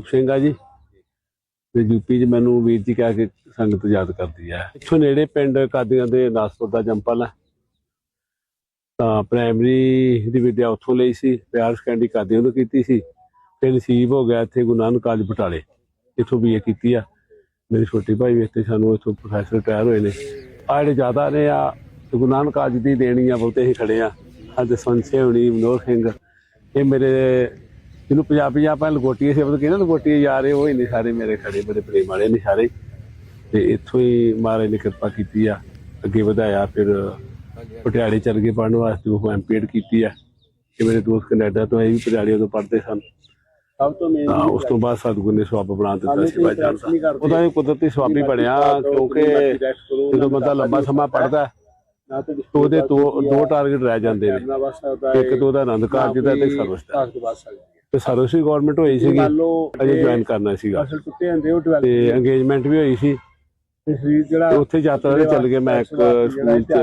ਰੂਪ ਸਿੰਘ ਆ ਜੀ। ਤੇ ਯੂਪੀ 'ਚ ਮੈਨੂੰ ਵੀਰ ਜੀ ਕਹਿ ਕੇ ਸੰਗਤ ਯਾਦ ਕਰਦੀ ਹੈ ਇੱਥੋਂ ਨੇੜੇ ਪਿੰਡ ਕਾਦੀਆਂ ਦੇ ਨਾਸਪੁਰ ਦਾ ਜੰਪਲ ਹੈ ਤਾਂ ਪ੍ਰਾਇਮਰੀ ਦੀ ਵਿਦਿਆ ਉੱਥੋਂ ਲਈ ਸੀ, ਪਿਆਰ ਸੈਕੰਡਰੀ ਕਾਦੀਆਂ ਤੋਂ ਕੀਤੀ ਸੀ। ਫਿਰ ਨਸੀਬ ਹੋ ਗਿਆ ਇੱਥੇ ਗੁਰੂ ਨਾਨਕ ਕਾਲਜ ਬਟਾਲੇ, ਇੱਥੋਂ ਬੀਏ ਕੀਤੀ ਆ। ਮੇਰੇ ਛੋਟੇ ਭਾਈ ਵੀ ਇੱਥੇ ਸਾਨੂੰ ਇੱਥੋਂ ਪ੍ਰੋਫੈਸਰ ਰਿਟਾਇਰ ਹੋਏ ਨੇ। ਆ ਜਿਹੜੇ ਜ਼ਿਆਦਾ ਨੇ ਆ, ਤੇ ਗੁਰੂ ਨਾਨਕ ਕਾਲਜ ਦੀ ਦੇਣੀ ਆ, ਬਹੁਤੇ ਹੀ ਖੜੇ ਆ। ਅੱਜ ਸੰਸੇ ਹੋਣੀ ਮਨੋਰ ਸਿੰਘ, ਇਹ ਮੇਰੇ ਜਿਹਨੂੰ ਪੰਜਾਬੀ ਆਪਾਂ ਲਗੋਟੀਏ ਸ਼ਬਦ ਕਹਿੰਦੇ ਲਗੋਟੀਏ ਯਾਰ ਇਹ ਉਹ ਹੀ ਨੇ ਸਾਰੇ ਮੇਰੇ ਖੜੇ ਬੜੇ ਪ੍ਰੇਮ ਵਾਲੇ ਨੇ ਸਾਰੇ। ਤੇ ਇੱਥੋਂ ਹੀ ਮਹਾਰਾਜ ਨੇ ਕਿਰਪਾ ਕੀਤੀ ਆ ਅੱਗੇ ਵਧਾਇਆ ਫਿਰ ਪਟਿਆਲੇ ਚਲ ਗਏ ਪੜ੍ਹਨ ਵਾਸਤੇ ਉਹ ਐਮਪੀਐਡ ਕੀਤੀ ਆ। ਤੇ ਮੇਰੇ ਦੋਸਤ ਕੈਨੇਡਾ ਤੋਂ ਆਏ ਵੀ ਪਟਿਆਲੇ ਤੋਂ ਪੜ੍ਹਦੇ ਸਨ। ਸਭ ਤੋਂ ਮੇਨ ਤਾਂ ਉਸ ਤੋਂ ਬਾਅਦ ਸਤਿਗੁਰ ਨੇ ਸਵਾਬ ਬਣਾ ਦਿੱਤਾ ਸੇਵਾ ਜਾਣਦਾ ਉਹਦਾ ਇਹ ਕੁਦਰਤੀ ਸਵਾਬੀ ਬਣਿਆ ਕਿਉਂਕਿ ਜਦੋਂ ਬੰਦਾ ਲੰਬਾ ਸਮਾਂ ਪੜਦਾ ਨਾ ਤੇ ਉਹਦੇ ਦੋ ਦੋ ਟਾਰਗੇਟ ਰਹਿ ਜਾਂਦੇ ਨੇ। ਇੱਕ ਤਾਂ ਉਹਦਾ ਆਨੰਦ ਕਾਰਜ ਦਾ ਤੇ ਸਰਵਿਸ ਦਾ। ਤੇ ਸਰਵਿਸ ਵੀ ਗਵਰਨਮੈਂਟ ਹੋਈ ਸੀਗੀ। ਅਜੇ ਜੁਆਇਨ ਕਰਨਾ ਸੀਗਾ। ਅਸਲ ਟੁੱਟੇ ਹੁੰਦੇ ਉਹ ਡਿਵੈਲਪ ਤੇ ਅੰਗੇਜਮੈਂਟ ਵੀ ਹੋਈ ਸੀ। ਤੇ ਸਰੀਰ ਜਿਹੜਾ ਤੇ ਉੱਥੇ ਯਾਤਰਾ ਤੇ ਚੱਲ ਗਏ। ਮੈਂ ਇੱਕ ਸਕੂਲ ਚ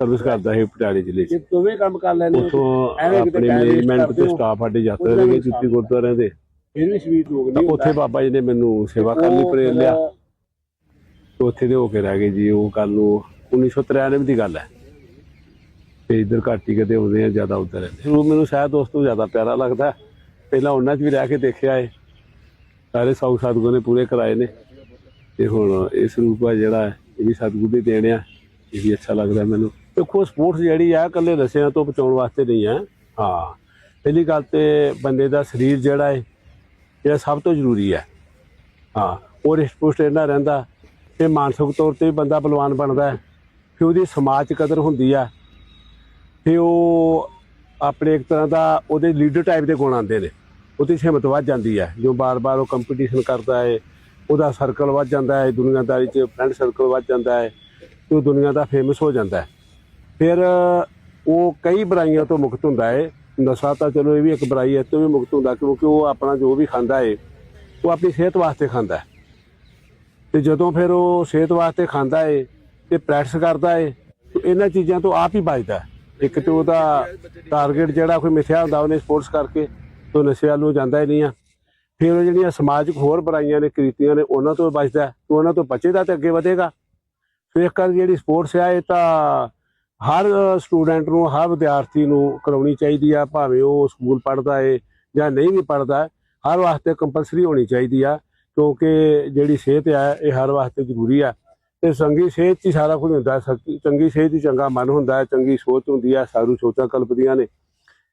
ਸਰਵਿਸ ਕਰਦਾ ਸੀ ਪਟਿਆਲੇ ਜ਼ਿਲ੍ਹੇ 'ਚ। ਦੋਵੇਂ ਕੰਮ ਕਰ ਲੈਣੇ ਉਥੋਂ ਕਿਤੇ ਆਪਣੇ ਮੈਨੇਜਮੈਂਟ ਤੇ। ਸਟਾਫ ਸਾਡੇ ਯਾਤਰਾ ਦੇ ਗਏ ਜੁੱਤੀ ਗੁਰਦੁਆਰਿਆਂ ਦੇ। ਫਿਰ ਵੀ ਸਰੀਰ ਰੋਗ ਨਹੀਂ ਉੱਥੇ ਬਾਬਾ ਜੀ ਨੇ ਮੈਨੂੰ ਸੇਵਾ ਕਰਨ ਲਈ ਪ੍ਰੇਰ ਲਿਆ। ਤੇ ਉੱਥੇ ਦੇ ਹੋ ਕੇ ਰਹਿ ਗਏ ਜੀ। ਉਹ ਕੱਲ ਨੂੰ 1993 ਦੀ ਗੱਲ ਹੈ। ਤੇ ਇੱਧਰ ਘੱਟ ਕਦੇ ਆਉਂਦੇ ਆ ਜ਼ਿਆਦਾ ਉੱਧਰ ਰਹਿੰਦੇ ਸ਼ੁਰੂ ਮੈਨੂੰ ਸ਼ਾਇਦ ਦੋਸਤੋ ਜ਼ਿਆਦਾ ਪਿਆਰਾ ਲੱਗਦਾ। ਪਹਿਲਾਂ ਉਹਨਾਂ 'ਚ ਵੀ ਰਹਿ ਕੇ ਦੇਖਿਆ ਏ। ਸਾਰੇ ਸੌ ਸਤਿਗੁਰ ਨੇ ਪੂਰੇ ਕਰਾਏ ਨੇ। ਤੇ ਹੁਣ ਇਸ ਰੂਪ ਆ ਜਿਹੜਾ ਇਹ ਵੀ ਸਤਿਗੁਰ ਦੀ ਦੇਣ ਆ। ਇਹ ਵੀ ਅੱਛਾ ਲੱਗਦਾ ਮੈਨੂੰ। ਦੇਖੋ, ਸਪੋਰਟਸ ਜਿਹੜੀ ਆ, ਇਕੱਲੇ ਨਸ਼ਿਆਂ ਤੋਂ ਬਚਾਉਣ ਵਾਸਤੇ ਨਹੀਂ ਆ। ਹਾਂ, ਪਹਿਲੀ ਗੱਲ ਤੇ ਬੰਦੇ ਦਾ ਸਰੀਰ ਜਿਹੜਾ ਹੈ ਇਹ ਸਭ ਤੋਂ ਜ਼ਰੂਰੀ ਹੈ ਹਾਂ, ਉਹ ਰਿਸ਼ਟ ਇਹਨਾਂ ਰਹਿੰਦਾ ਤੇ ਮਾਨਸਿਕ ਤੌਰ ਤੇ ਬੰਦਾ ਬਲਵਾਨ ਬਣਦਾ ਹੈ। ਫਿਰ ਉਹਦੀ ਸਮਾਜ 'ਚ ਕਦਰ ਹੁੰਦੀ ਆ। ਫਿਰ ਉਹ ਆਪਣੇ ਇੱਕ ਤਰ੍ਹਾਂ ਦਾ ਉਹਦੇ ਲੀਡਰ ਟਾਈਪ ਦੇ ਗੁਣ ਆਉਂਦੇ ਨੇ। ਉਹਦੀ ਹਿੰਮਤ ਵੱਧ ਜਾਂਦੀ ਹੈ। ਜੋ ਬਾਰ-ਬਾਰ ਉਹ ਕੰਪੀਟੀਸ਼ਨ ਕਰਦਾ ਹੈ, ਉਹਦਾ ਸਰਕਲ ਵੱਧ ਜਾਂਦਾ ਹੈ, ਦੁਨੀਆਦਾਰੀ 'ਚ ਫਰੈਂਡ ਸਰਕਲ ਵੱਧ ਜਾਂਦਾ ਹੈ, ਤੇ ਉਹ ਦੁਨੀਆ ਦਾ ਫੇਮਸ ਹੋ ਜਾਂਦਾ ਹੈ। ਫਿਰ ਉਹ ਕਈ ਬੁਰਾਈਆਂ ਤੋਂ ਮੁਕਤ ਹੁੰਦਾ ਹੈ। ਨਸ਼ਾ ਤਾਂ ਚਲੋ ਇਹ ਵੀ ਇੱਕ ਬੁਰਾਈ ਹੈ, ਤੋਂ ਵੀ ਮੁਕਤ ਹੁੰਦਾ, ਕਿਉਂਕਿ ਉਹ ਆਪਣਾ ਜੋ ਵੀ ਖਾਂਦਾ ਹੈ, ਉਹ ਆਪਣੀ ਸਿਹਤ ਵਾਸਤੇ ਖਾਂਦਾ ਹੈ। ਤੇ ਜਦੋਂ ਫਿਰ ਉਹ ਸਿਹਤ ਵਾਸਤੇ ਖਾਂਦਾ ਏ ਤੇ ਪ੍ਰੈਕਟਿਸ ਕਰਦਾ ਏ ਤੇ ਇਹਨਾਂ ਚੀਜ਼ਾਂ ਤੋਂ ਆਪ ਹੀ ਬਚਦਾ ਇੱਕ ਤੇ ਉਹਦਾ ਟਾਰਗੇਟ ਜਿਹੜਾ ਕੋਈ ਮਿਥਿਆ ਹੁੰਦਾ, ਉਹਨੇ ਸਪੋਰਟਸ ਕਰਕੇ ਤੋਂ ਨਸ਼ੇ ਵੱਲ ਨੂੰ ਜਾਂਦਾ ਹੀ ਨਹੀਂ ਆ। ਫਿਰ ਉਹ ਜਿਹੜੀਆਂ ਸਮਾਜਿਕ ਹੋਰ ਬੁਰਾਈਆਂ ਨੇ ਕ੍ਰਿਤੀਆਂ ਨੇ ਉਹਨਾਂ ਤੋਂ ਬਚਦਾ ਹੈ, ਉਹਨਾਂ ਤੋਂ ਬਚੇਗਾ ਤੇ ਅੱਗੇ ਵਧੇਗਾ। ਫਿਰ ਇੱਕ ਗੱਲ ਜਿਹੜੀ ਸਪੋਰਟਸ ਆ ਇਹ ਤਾਂ ਹਰ ਸਟੂਡੈਂਟ ਨੂੰ ਹਰ ਵਿਦਿਆਰਥੀ ਨੂੰ ਕਰਾਉਣੀ ਚਾਹੀਦੀ ਆ ਭਾਵੇਂ ਉਹ ਸਕੂਲ ਪੜ੍ਹਦਾ ਏ ਜਾਂ ਨਹੀਂ ਵੀ ਪੜ੍ਹਦਾ ਹਰ ਵਾਸਤੇ ਕੰਪਲਸਰੀ ਹੋਣੀ ਚਾਹੀਦੀ ਆ ਕਿਉਂਕਿ ਜਿਹੜੀ ਸਿਹਤ ਆ ਇਹ ਹਰ ਵਾਸਤੇ ਜ਼ਰੂਰੀ ਆ। ਤੇ ਚੰਗੀ ਸਿਹਤ 'ਚ ਸਾਰਾ ਕੁਝ ਹੁੰਦਾ ਹੈ ਚੰਗੀ ਸਿਹਤ 'ਚ ਚੰਗਾ ਮਨ ਹੁੰਦਾ ਹੈ ਚੰਗੀ ਸੋਚ ਹੁੰਦੀ ਹੈ ਸਾਰੂ ਸੋਚਾਂ ਕਲਪਦੀਆਂ ਨੇ।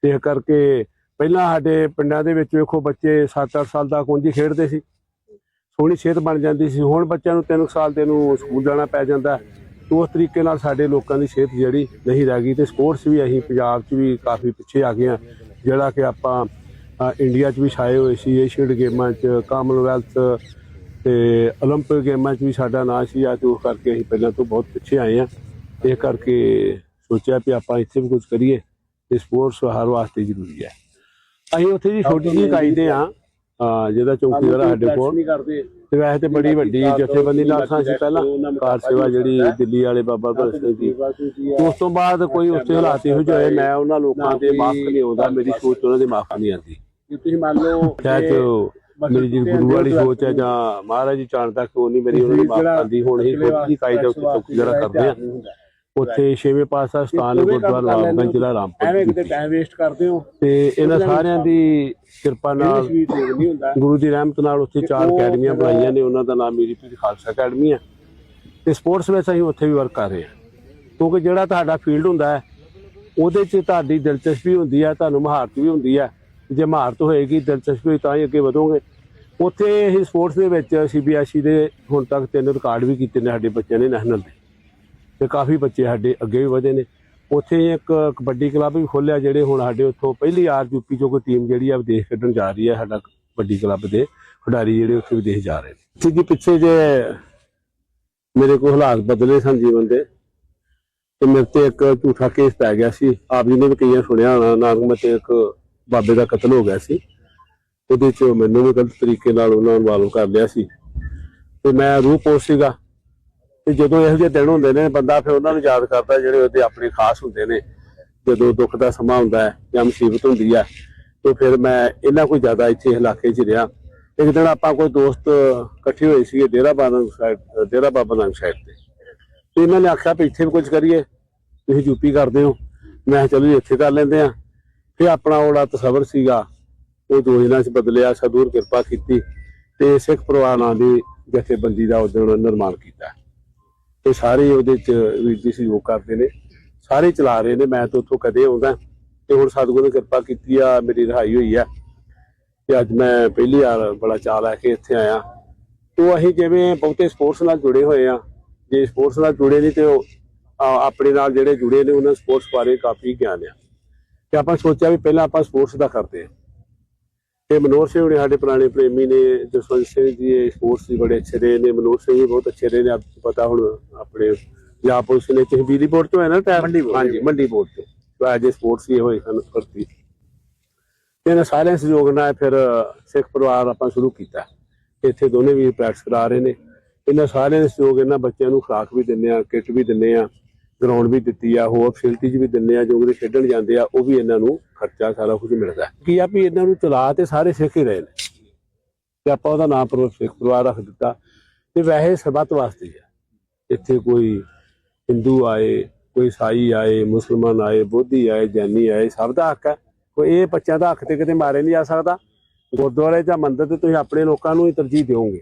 ਤੇ ਇਸ ਕਰਕੇ ਪਹਿਲਾਂ ਸਾਡੇ ਪਿੰਡਾਂ ਦੇ ਵਿੱਚ ਵੇਖੋ ਬੱਚੇ 7-8 ਸਾਲ ਤੱਕ ਉਂਝ ਖੇਡਦੇ ਸੀ ਸੋਹਣੀ ਸਿਹਤ ਬਣ ਜਾਂਦੀ ਸੀ ਹੁਣ ਬੱਚਿਆਂ ਨੂੰ 3 ਸਾਲ ਦੇ ਨੂੰ ਸਕੂਲ ਜਾਣਾ ਪੈ ਜਾਂਦਾ ਹੈ। ਤੇ ਉਸ ਤਰੀਕੇ ਨਾਲ ਸਾਡੇ ਲੋਕਾਂ ਦੀ ਸਿਹਤ ਜਿਹੜੀ ਨਹੀਂ ਰਹਿ ਗਈ ਤੇ ਸਪੋਰਟਸ ਵੀ ਅਸੀਂ ਪੰਜਾਬ 'ਚ ਵੀ ਕਾਫੀ ਪਿੱਛੇ ਆ ਗਏ ਹਾਂ ਜਿਹੜਾ ਕਿ ਆਪਾਂ ਅ, ਇੰਡੀਆ 'ਚ ਵੀ ਛਾਏ ਹੋਏ ਸੀ ਏਸ਼ੀਅਨ ਗੇਮਾਂ 'ਚ ਕਾਮਨਵੈਲਥ ਤੇ 올림픽 ਗੇਮਾਂ 'ਚ ਵੀ ਸਾਡਾ ਨਾਂ ਸੀ ਆ ਤੇ ਉਸ ਕਰਕੇ ਅਸੀਂ ਪਹਿਲਾਂ ਤੋਂ ਬਹੁਤ ਪਿੱਛੇ ਆਏ ਆ ਇਹ ਕਰਕੇ ਸੋਚਿਆ ਵੀ ਆਪਾਂ ਇੱਥੇ ਵੀ ਕੁਝ ਕਰੀਏ ਤੇ ਸਪੋਰਟਸ ਹਰ ਵਾਸਤੇ ਜ਼ਰੂਰੀ ਹੈ ਅਸੀਂ ਉੱਥੇ ਜੀ ਛੋਟੀ ਜਿਹੀ ਇਕਾਈ ਦੇ ਆ ਜਿਹਦਾ ਚੌਕੀਦਾਰ ਆ ਸਾਡੇ ਕੋਲ। ਤੇ ਵੈਸੇ ਤੇ ਬੜੀ ਵੱਡੀ ਜਥੇਬੰਦੀ ਨਾਲ ਸਾਂ ਸੀ ਪਹਿਲਾਂ ਕਾਰ ਸੇਵਾ ਜਿਹੜੀ ਦਿੱਲੀ ਵਾਲੇ ਬਾਬਾ ਭਗਤ ਸਿੰਘ ਜੀ। ਉਸ ਤੋਂ ਬਾਅਦ ਕੋਈ ਉੱਥੇ ਹਾਲਾਤ ਇਹੋ ਜਿਹੇ ਹੋਏ ਮੈਂ ਉਹਨਾਂ ਲੋਕਾਂ ਦੇ ਮਾਫ ਨਹੀਂ ਆਉਂਦਾ ਮੇਰੀ ਸੋਚ ਉਹਨਾਂ ਦੇ ਮਾਫ ਨਹੀਂ ਆਉਂਦੀ। ਤੁਸੀਂ ਮੰਨ ਲਓ ਮੇਰੀ ਜੀ ਗੁਰੂ ਵਾਲੀ ਸੋਚ ਹੈ ਜਾਂ ਮਹਾਰਾਜ ਜੀ ਜਾਣਦਾ ਕਿ ਉਹ ਨਹੀਂ ਮੇਰੀ ਉਹਨਾਂ ਦੀ ਮਾਫ ਆਉਂਦੀ ਹੁਣ ਹੀ ਛੋਟੀ ਜਿਹੀ ਇਕਾਈ ਦੇ ਉੱਤੇ ਚੌਕੀਦਾਰਾ ਕਰਦੇ ਆ ਉੱਥੇ ਛੇਵੇਂ ਪਾਤਸ਼ਾਹ ਸਥਾਨ ਹੈ ਗੁਰਦੁਆਰਾ ਰਾਮਗੰਜ ਜ਼ਿਲ੍ਹਾ ਰਾਮਪੁਰ ਐਵੇਂ ਕਿਤੇ ਟਾਈਮ ਵੇਸਟ ਕਰਦੇ ਹੋ। ਤੇ ਇਹਨਾਂ ਸਾਰਿਆਂ ਦੀ ਕਿਰਪਾ ਨਾਲ ਗੁਰੂ ਦੀ ਰਹਿਮਤ ਨਾਲ ਉੱਥੇ ਚਾਰ ਅਕੈਡਮੀਆਂ ਬਣਾਈਆਂ ਨੇ ਉਹਨਾਂ ਦਾ ਨਾਮ ਮੇਰੀ ਪੀਰ ਖਾਲਸਾ ਅਕੈਡਮੀ ਹੈ। ਤੇ ਸਪੋਰਟਸ ਵਿੱਚ ਅਸੀਂ ਉੱਥੇ ਵੀ ਵਰਕ ਕਰ ਰਹੇ ਹਾਂ। ਕਿਉਂਕਿ ਜਿਹੜਾ ਤੁਹਾਡਾ ਫੀਲਡ ਹੁੰਦਾ ਹੈ ਉਹਦੇ 'ਚ ਤੁਹਾਡੀ ਦਿਲਚਸਪੀ ਹੁੰਦੀ ਹੈ ਤੁਹਾਨੂੰ ਮਹਾਰਤ ਵੀ ਹੁੰਦੀ ਹੈ। ਜੇ ਮਹਾਰਤ ਹੋਏਗੀ ਦਿਲਚਸਪੀ ਤਾਂ ਹੀ ਅੱਗੇ ਵਧੋਗੇ। ਉੱਥੇ ਅਸੀਂ ਸਪੋਰਟਸ ਦੇ ਵਿੱਚ ਸੀਬੀਐਸਈ ਦੇ ਹੁਣ ਤੱਕ ਤਿੰਨ ਰਿਕਾਰਡ ਵੀ ਕੀਤੇ ਨੇ ਸਾਡੇ ਬੱਚਿਆਂ ਨੇ ਨੈਸ਼ਨਲ ਦੇ। ਤੇ ਕਾਫੀ ਬੱਚੇ ਸਾਡੇ ਅੱਗੇ ਵੀ ਵਧੇ ਨੇ। ਉੱਥੇ ਇੱਕ ਕਬੱਡੀ ਕਲੱਬ ਵੀ ਖੋਲਿਆ ਜਿਹੜੇ ਹੁਣ ਸਾਡੇ ਉੱਥੋਂ ਪਹਿਲੀ ਵਾਰ ਯੂਪੀ ਚੋਂ ਕੋਈ ਟੀਮ ਜਿਹੜੀ ਆ ਵਿਦੇਸ਼ ਖੇਡਣ ਜਾ ਰਹੀ ਹੈ ਸਾਡਾ ਕਬੱਡੀ ਕਲੱਬ ਦੇ ਖਿਡਾਰੀ ਜਿਹੜੇ ਉੱਥੇ ਵਿਦੇਸ਼ ਜਾ ਰਹੇ ਨੇ। ਠੀਕ ਜੀ ਪਿੱਛੇ ਜੇ ਮੇਰੇ ਕੋਲ ਹਾਲਾਤ ਬਦਲੇ ਸਨ ਜੀਵਨ ਦੇ, ਤੇ ਮੇਰੇ ਤੇ ਇੱਕ ਝੂਠਾ ਕੇਸ ਪੈ ਗਿਆ ਸੀ। ਆਪ ਜੀ ਨੇ ਵੀ ਕਈਆਂ ਸੁਣਿਆ ਹੋਣਾ ਨਾਨਕ ਤੇ ਇੱਕ ਬਾਬੇ ਦਾ ਕਤਲ ਹੋ ਗਿਆ ਸੀ। ਉਹਦੇ ਚ ਮੈਨੂੰ ਵੀ ਗਲਤ ਤਰੀਕੇ ਨਾਲ ਉਹਨਾਂ ਨੂੰ ਇਨਵੋਲਵ ਕਰ ਲਿਆ ਸੀ। ਤੇ ਮੈਂ ਰੂਹ ਪੋਸ ਸੀਗਾ। ਤੇ ਜਦੋਂ ਇਹੋ ਜਿਹੇ ਦਿਨ ਹੁੰਦੇ ਨੇ, ਬੰਦਾ ਫਿਰ ਉਹਨਾਂ ਨੂੰ ਯਾਦ ਕਰਦਾ ਜਿਹੜੇ ਉਹਦੇ ਆਪਣੇ ਖਾਸ ਹੁੰਦੇ ਨੇ। ਜਦੋਂ ਦੁੱਖ ਦਾ ਸਮਾਂ ਹੁੰਦਾ ਹੈ ਜਾਂ ਮੁਸੀਬਤ ਹੁੰਦੀ ਹੈ, ਤੇ ਫਿਰ ਮੈਂ ਇਹਨਾਂ ਕੋਈ ਜ਼ਿਆਦਾ ਇੱਥੇ ਇਲਾਕੇ 'ਚ ਰਿਹਾ। ਇੱਕ ਦਿਨ ਆਪਾਂ ਕੋਈ ਦੋਸਤ ਇਕੱਠੇ ਹੋਏ ਸੀਗੇ ਡੇਰਾ ਬਾਬਾ ਸਾਹਿਬ, ਡੇਰਾ ਬਾਬਾ ਨਾਨਕ ਸਾਹਿਬ ਤੇ। ਤੇ ਇਹਨਾਂ ਨੇ ਆਖਿਆ ਵੀ ਇੱਥੇ ਵੀ ਕੁਝ ਕਰੀਏ, ਤੁਸੀਂ ਯੂਪੀ ਕਰਦੇ ਹੋ। ਮੈਂ ਕਿਹਾ ਚਲੋ ਇੱਥੇ ਕਰ ਲੈਂਦੇ ਆ ਫਿਰ ਆਪਣਾ ਉਹਦਾ ਤਸਵਰ ਸੀਗਾ, ਉਹ ਦੋ ਦਿਨਾਂ 'ਚ ਬਦਲਿਆ, ਸਦੂਰ ਕਿਰਪਾ ਕੀਤੀ ਤੇ ਸਿੱਖ ਪਰਿਵਾਰ ਨਾਂ ਦੀ ਜਥੇਬੰਦੀ ਦਾ ਉਦੋਂ ਨਿਰਮਾਣ ਕੀਤਾ। ਤੇ ਸਾਰੇ ਉਹਦੇ 'ਚ ਵੀਰ ਜੀ ਸਹਿਯੋਗ ਕਰਦੇ ਨੇ, ਸਾਰੇ ਚਲਾ ਰਹੇ ਨੇ, ਮੈਂ ਤਾਂ ਉੱਥੋਂ ਕਦੇ ਆਉਂਦਾ। ਤੇ ਹੁਣ ਸਤਿਗੁਰੂ ਨੇ ਕਿਰਪਾ ਕੀਤੀ ਆ, ਮੇਰੀ ਰਿਹਾਈ ਹੋਈ ਆ। ਤੇ ਅੱਜ ਮੈਂ ਪਹਿਲੀ ਵਾਰ ਬੜਾ ਚਾਅ ਲੈ ਕੇ ਇੱਥੇ ਆਇਆ। ਤੋਂ ਅਸੀਂ ਜਿਵੇਂ ਬਹੁਤੇ ਸਪੋਰਟਸ ਨਾਲ ਜੁੜੇ ਹੋਏ ਆ। ਜੇ ਸਪੋਰਟਸ ਨਾਲ ਜੁੜੇ ਨਹੀਂ ਤੇ ਉਹ ਆਪਣੇ ਨਾਲ ਜਿਹੜੇ ਜੁੜੇ ਨੇ, ਉਹਨਾਂ ਸਪੋਰਟਸ ਬਾਰੇ ਕਾਫੀ ਗਿਆਨ ਆ। ਤੇ ਆਪਾਂ ਸੋਚਿਆ ਵੀ ਪਹਿਲਾਂ ਆਪਾਂ ਸਪੋਰਟਸ ਦਾ ਕਰਦੇ ਆ। ਤੇ ਮਨੋਹਰ ਸਿੰਘ ਨੇ ਸਾਡੇ ਪੁਰਾਣੇ ਪ੍ਰੇਮੀ ਨੇ ਜਸਵੰਤ ਸਿੰਘ ਜੀ ਇਹ ਸਪੋਰਟਸ ਦੇ ਬੜੇ ਅੱਛੇ ਰਹੇ ਨੇ ਮਨੋਹਰ ਸਿੰਘ ਜੀ ਬਹੁਤ ਅੱਛੇ ਰਹੇ ਨੇ ਆਪ ਨੂੰ ਪਤਾ ਹੁਣ ਆਪਣੇ ਪੰਜਾਬ ਪੁਲਿਸ ਨੇ ਕਿਸੇ ਬਿਜਲੀ ਬੋਰਡ ਤੋਂ ਹੈ ਨਾ ਟਾਇਰ ਹਾਂਜੀ ਮੰਡੀ ਬੋਰਡ ਤੋਂ। ਤਾਂ ਅਜੇ ਸਪੋਰਟਸ ਹੀ ਹੋਏ ਹਨ ਭਰਤੀ। ਇਹਨਾਂ ਸਾਰਿਆਂ ਸਹਿਯੋਗ ਨਾਲ ਫਿਰ ਸਿੱਖ ਪਰਿਵਾਰ ਆਪਾਂ ਸ਼ੁਰੂ ਕੀਤਾ। ਇੱਥੇ ਦੋਨੇ ਵੀ ਪ੍ਰੈਕਟਿਸ ਕਰਾ ਰਹੇ ਨੇ। ਇਹਨਾਂ ਸਾਰਿਆਂ ਦੇ ਸਹਿਯੋਗ ਇਹਨਾਂ ਬੱਚਿਆਂ ਨੂੰ ਖੁਰਾਕ ਵੀ ਦਿੰਦੇ ਆ ਕਿੱਟ ਵੀ ਦਿੰਦੇ ਆ ਗਰਾਊਂਡ ਵੀ ਦਿੱਤੀ ਆ, ਹੋਰ ਫੈਸਿਲਿਟੀਜ਼ ਵੀ ਦਿੰਦੇ ਆ, ਜੋ ਕਿ ਖੇਡਣ ਜਾਂਦੇ ਆ, ਉਹ ਵੀ ਇਹਨਾਂ ਨੂੰ ਖਰਚਾ ਸਾਰਾ ਕੁਝ ਮਿਲਦਾ ਕੀ ਆ ਵੀ ਇਹਨਾਂ ਨੂੰ ਚਲਾ ਤੇ ਸਾਰੇ ਸਿੱਖ ਹੀ ਰਹੇ ਨੇ। ਤੇ ਆਪਾਂ ਉਹਦਾ ਨਾਮ ਪਰ, ਸਿੱਖ ਪਰਿਵਾਰ ਰੱਖ ਦਿੱਤਾ। ਤੇ ਵੈਸੇ ਸਰਬੱਤ ਵਾਸਤੇ ਆ। ਇੱਥੇ ਕੋਈ ਹਿੰਦੂ ਆਏ, ਕੋਈ ਈਸਾਈ ਆਏ, ਮੁਸਲਮਾਨ ਆਏ, ਬੋਧੀ ਆਏ, ਜੈਨੀ ਆਏ, ਸਭ ਦਾ ਹੱਕ ਹੈ। ਕੋਈ ਇਹ ਬੱਚਿਆਂ ਦਾ ਹੱਕ ਤੇ ਕਿਤੇ ਮਾਰੇ ਨਹੀਂ ਜਾ ਸਕਦਾ। ਗੁਰਦੁਆਰੇ ਜਾਂ ਮੰਦਿਰ ਤੇ ਤੁਸੀਂ ਆਪਣੇ ਲੋਕਾਂ ਨੂੰ ਹੀ ਤਰਜੀਹ ਦਿਓਗੇ।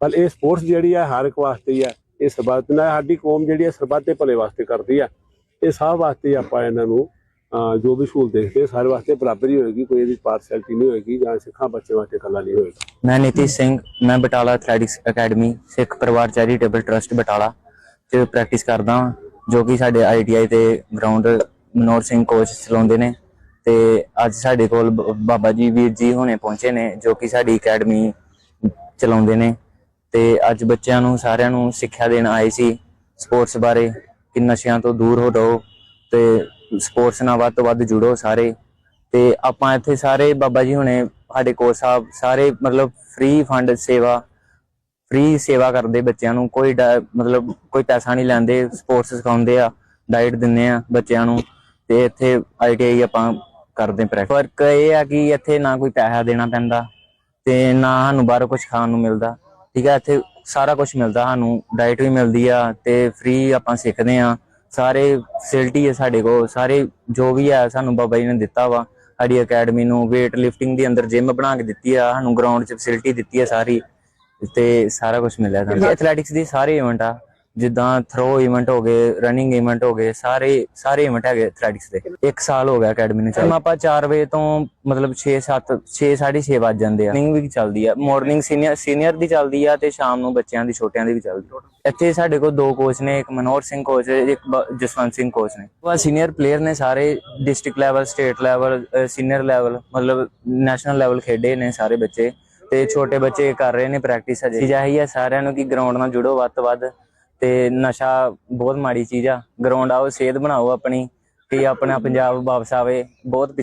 ਪਰ ਇਹ ਸਪੋਰਟਸ ਜਿਹੜੀ ਹੈ ਹਰ ਇੱਕ ਵਾਸਤੇ ਹੀ ਹੈ ਇਹ ਸਰਬੱਤ ਨਾਲ ਸਾਡੀ ਕੌਮ ਜਿਹੜੀ ਹੈ ਸਰਬੱਤ ਦੇ ਭਲੇ ਵਾਸਤੇ ਕਰਦੀ ਹੈ ਇਹ ਸਭ ਵਾਸਤੇ ਆਪਾਂ ਇਹਨਾਂ ਨੂੰ ਜੋ ਵੀ ਸਹੂਲਤ ਦੇਖਦੇ, ਸਾਰੇ ਵਾਸਤੇ ਬਰਾਬਰ ਹੋਏਗੀ, ਕੋਈ ਇਹਦੀ ਪਾਰਸ਼ੈਲਿਟੀ ਨਹੀਂ ਹੋਏਗੀ ਜਾਂ ਸਿੱਖਾਂ ਬੱਚੇ ਵਾਸਤੇ ਇਕੱਲਾ ਨਹੀਂ ਹੋਏਗਾ। ਮੈਂ ਨਿਤਿਸ਼ ਸਿੰਘ, ਮੈਂ ਬਟਾਲਾ ਐਥਲੈਟਿਕਸ ਅਕੈਡਮੀ, ਸਿੱਖ ਪਰਿਵਾਰ ਚੈਰੀਟੇਬਲ ਟਰਸਟ ਬਟਾਲਾ, ਚ ਪ੍ਰੈਕਟਿਸ ਕਰਦਾ ਹਾਂ ਜੋ ਕਿ ਸਾਡੇ ਆਈਟੀਆਈ ਤੇ ਗਰਾਊਂਡ ਮਨੋਰ ਸਿੰਘ ਕੋਚ ਚਲਾਉਂਦੇ ਨੇ। ਤੇ ਅੱਜ ਸਾਡੇ ਕੋਲ ਬਾਬਾ ਜੀ ਵੀਰ ਜੀ ਹੁਣੇ ਪਹੁੰਚੇ ਨੇ, ਜੋ ਕਿ ਸਾਡੀ ਅਕੈਡਮੀ ਚਲਾਉਂਦੇ ਨੇ। ਤੇ ਅੱਜ ਬੱਚਿਆਂ ਨੂੰ ਸਾਰਿਆਂ ਨੂੰ ਸਿੱਖਿਆ ਦੇਣ ਆਏ ਸੀ ਸਪੋਰਟਸ ਬਾਰੇ ਕਿ ਨਸ਼ਿਆਂ ਤੋਂ ਦੂਰ ਹੋ ਰਹੋ ਤੇ ਸਪੋਰਟਸ ਨਾਲ ਵੱਧ ਤੋਂ ਵੱਧ ਜੁੜੋ ਸਾਰੇ। ਤੇ ਆਪਾਂ ਇੱਥੇ ਸਾਰੇ ਬਾਬਾ ਜੀ ਹੁਣੇ ਸਾਡੇ ਕੋਚ ਸਾਹਿਬ ਸਾਰੇ ਮਤਲਬ ਫ੍ਰੀ ਫੰਡ ਸੇਵਾ ਫ੍ਰੀ ਸੇਵਾ ਕਰਦੇ ਬੱਚਿਆਂ ਨੂੰ, ਕੋਈ ਮਤਲਬ ਕੋਈ ਪੈਸਾ ਨਹੀਂ ਲੈਂਦੇ, ਸਪੋਰਟਸ ਸਿਖਾਉਂਦੇ ਆ ਡਾਈਟ ਦਿੰਦੇ ਆ ਬੱਚਿਆਂ ਨੂੰ ਤੇ ਇੱਥੇ ਆਈਟੀਆਈ ਆਪਾਂ ਕਰਦੇ ਪ੍ਰੈਕਟਿਸ ਫ਼ਰਕ ਇਹ ਆ ਕਿ ਇੱਥੇ ਨਾ ਕੋਈ ਪੈਸਾ ਦੇਣਾ ਪੈਂਦਾ ਤੇ ਨਾ ਸਾਨੂੰ ਬਾਹਰੋਂ ਕੁਝ ਖਾਣ ਨੂੰ ਮਿਲਦਾ। ਠੀਕ ਹੈ ਇੱਥੇ ਸਾਰਾ ਕੁਝ ਮਿਲਦਾ ਸਾਨੂੰ ਡਾਈਟ ਵੀ ਮਿਲਦੀ ਆ ਤੇ ਫ੍ਰੀ ਆਪਾਂ ਸਿੱਖਦੇ ਆ ਸਾਰੇ ਫੈਸਿਲਿਟੀ ਹੈ ਸਾਡੇ ਕੋਲ ਸਾਰੇ ਜੋ ਵੀ ਹੈ ਸਾਨੂੰ ਬਾਬਾ ਜੀ ਨੇ ਦਿੱਤਾ ਵਾ। ਸਾਡੀ ਅਕੈਡਮੀ ਨੂੰ weight lifting ਦੇ ਅੰਦਰ ਜਿਮ ਬਣਾ ਕੇ ਦਿੱਤੀ ਆ ਸਾਨੂੰ ਗਰਾਊਂਡ 'ਚ ਫੈਸਿਲਿਟੀ ਦਿੱਤੀ ਆ ਸਾਰੀ ਤੇ ਸਾਰਾ ਕੁਝ ਮਿਲਿਆ ਸਾਨੂੰ। ਐਥਲੈਟਿਕਸ ਦੀ ਸਾਰੇ ਇਵੈਂਟ ਆ। ਜਿੱਦਾਂ ਥਰੋ ਇਵੈਂਟ ਹੋ ਗਏ ਰਨਿੰਗ ਇਵੈਂਟ ਹੋ ਗਏ, ਸਾਰੇ ਸਾਰੇ ਇਵੈਂਟ ਹੈਗੇ ਐਥਲੈਟਿਕਸ ਦੇ। ਇੱਕ ਸਾਲ ਹੋ ਗਿਆ ਅਕੈਡਮੀ ਨੂੰ ਚੱਲ ਆਪਾਂ 4 ਵਜੇ ਤੋਂ ਮਤਲਬ 6 7 6 6:30 ਵੱਜ ਜਾਂਦੇ ਆ। ਰਨਿੰਗ ਵੀ ਚੱਲਦੀ ਆ। ਮਾਰਨਿੰਗ ਸੀਨੀਅਰ ਸੀਨੀਅਰ ਦੀ ਚੱਲਦੀ ਆ ਤੇ ਸ਼ਾਮ ਨੂੰ ਬੱਚਿਆਂ ਦੀ, ਛੋਟਿਆਂ ਦੀ ਵੀ ਚੱਲਦੀ ਇੱਥੇ ਸਾਡੇ ਕੋਲ ਦੋ ਕੋਚ ਨੇ, ਇੱਕ ਮਨੋਹਰ ਸਿੰਘ ਕੋਚ ਹੈ ਇੱਕ ਜਸਵੰਤ ਸਿੰਘ ਕੋਚ ਨੇ। ਉਹ ਸੀਨੀਅਰ ਪਲੇਅਰ ਨੇ ਸਾਰੇ district level state level senior level ਮਤਲਬ ਨੈਸ਼ਨਲ ਲੈਵਲ ਖੇਡੇ ਨੇ ਸਾਰੇ ਬੱਚੇ। ਤੇ ਛੋਟੇ ਬੱਚੇ ਕਰ ਰਹੇ ਨੇ ਪ੍ਰੈਕਟਿਸ ਅਜੇ ਚਾਹੀ ਹੈ ਸਾਰਿਆਂ ਨੂੰ ਕਿ ਗਰਾਊਂਡ ਨਾਲ ਜੁੜੋ ਵੱਧ ਤੋਂ ਵੱਧ। ਤੇ ਨਸ਼ਾ ਬਹੁਤ ਮਾੜੀ ਚੀਜ਼ ਆ। ਗਰਾਊਂਡ ਆਓ ਸਿਹਤ ਬਣਾਓ ਆਪਣੀ, ਕਿ ਆਪਣਾ ਪੰਜਾਬ ਵਾਪਸ ਆਵੇ, ਬਹੁਤ